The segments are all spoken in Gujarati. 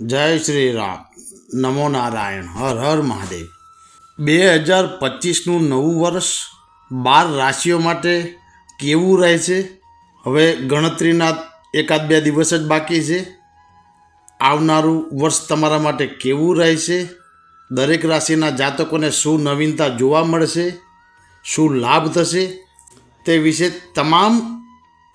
જય શ્રી રામ. નમો નારાયણ. હર હર મહાદેવ. બે હજાર પચીસનું નવું વર્ષ બાર રાશિઓ માટે કેવું રહે છે? હવે ગણતરીના એકાદ બે દિવસ જ બાકી છે. આવનારું વર્ષ તમારા માટે કેવું રહેશે દરેક રાશિના જાતકોને શું નવીનતા જોવા મળશે? શું લાભ થશે? તે વિશે તમામ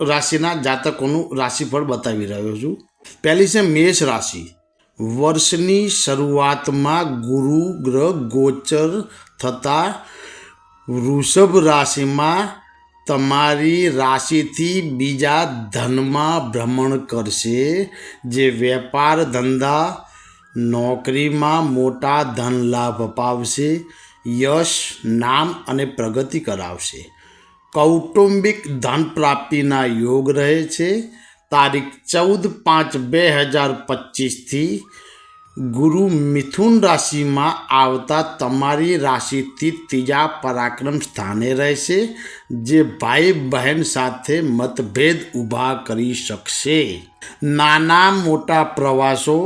રાશિના જાતકોનું રાશિફળ બતાવી રહ્યો છું. પહેલી છે મેષ રાશિ. વર્ષની શરૂઆતમાં ગુરુ, ગ્રહ, ગોચર થતાં વૃષભ રાશિમાં તમારી રાશિથી બીજા ધનમાં ભ્રમણ કરશે, જે વેપાર ધંધા, નોકરીમાં મોટા ધન લાભ અપાવશે, યશ, નામ અને પ્રગતિ કરાવશે. કૌટુંબિક ધન પ્રાપ્તિના યોગ રહે છે. તારીખ ચૌદ પાંચ બે હજાર પચીસથી ગુરુ મિથુન રાશિમાં આવતા તમારી રાશિથી ત્રીજા પરાક્રમ સ્થાને રહેશે, જે ભાઈ બહેન સાથે મતભેદ ઊભા કરી શકશે. નાના મોટા પ્રવાસો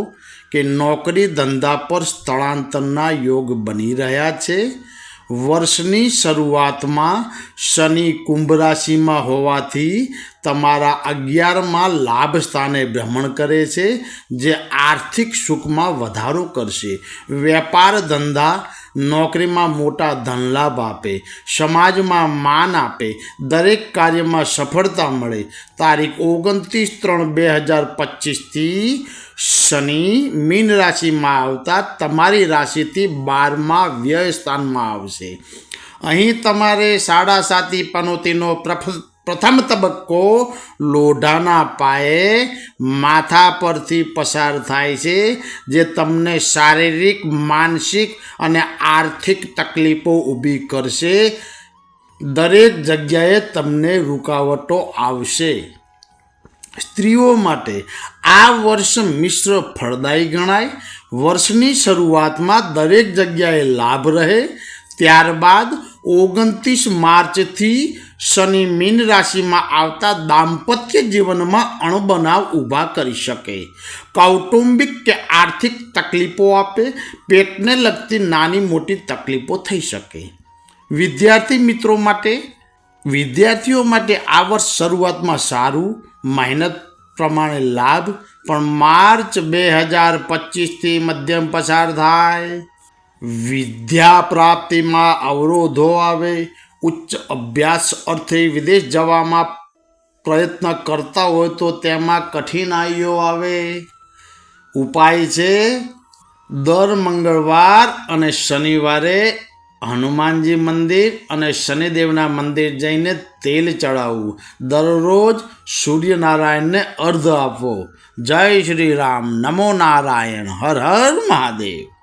કે નોકરી ધંધા પર સ્થળાંતરના યોગ બની રહ્યા છે. વર્ષની શરૂઆતમાં શનિ કુંભ રાશિમાં હોવાથી તમારા અગિયારમાં લાભ સ્થાને ભ્રમણ કરે છે, જે આર્થિક સુખમાં વધારો કરશે. વેપાર ધંધા નોકરીમાં મોટા ધનલાભ આપે, સમાજમાં માન આપે, દરેક કાર્યમાં સફળતા મળે. તારીખ ઓગણત્રીસ ત્રણ બે હજાર પચીસથી શનિ મીન રાશિમાં આવતા તમારી રાશિથી બારમા વ્યય સ્થાનમાં આવશે. અહીં તમારે સાડા સાતી પનોતીનો પ્રફ પ્રથમ તબક્કો લોઢાના પાયે માથા પરથી પસાર થાય છે, જે તમને શારીરિક, માનસિક અને આર્થિક તકલીફો ઊભી કરશે. દરેક જગ્યાએ તમને રૂકાવટો આવશે. સ્ત્રીઓ માટે આ વર્ષ મિશ્ર ફળદાયી ગણાય. વર્ષની શરૂઆતમાં દરેક જગ્યાએ લાભ રહે. ત્યારબાદ ઓગણત્રીસ માર્ચથી શનિ મીન રાશિમાં આવતા દાંપત્ય જીવનમાં અણબનાવ ઊભા કરી શકે. કૌટુંબિક કે આર્થિક તકલીફો આપે, પેટને લગતી નાની મોટી તકલીફો થઈ શકે. વિદ્યાર્થી મિત્રો માટે, વિદ્યાર્થીઓ માટે આ વર્ષ શરૂઆતમાં સારું, મહેનત પ્રમાણે લાભ, પણ માર્ચ બે હજાર પચીસથી મધ્યમ પસાર થાય. વિદ્યા પ્રાપ્તિમાં અવરોધો આવે ઉચ્ચ અભ્યાસ અર્થે વિદેશ જવામાં પ્રયત્ન કરતા હોય તો તેમાં કઠિનાઈઓ આવે. ઉપાય છે, દર મંગળવાર અને શનિવારે હનુમાનજી મંદિર અને શનિદેવના મંદિર જઈને તેલ ચડાવવું. દરરોજ સૂર્યનારાયણને અર્ધ આપવો. જય શ્રી રામ. નમો નારાયણ. હર હર મહાદેવ.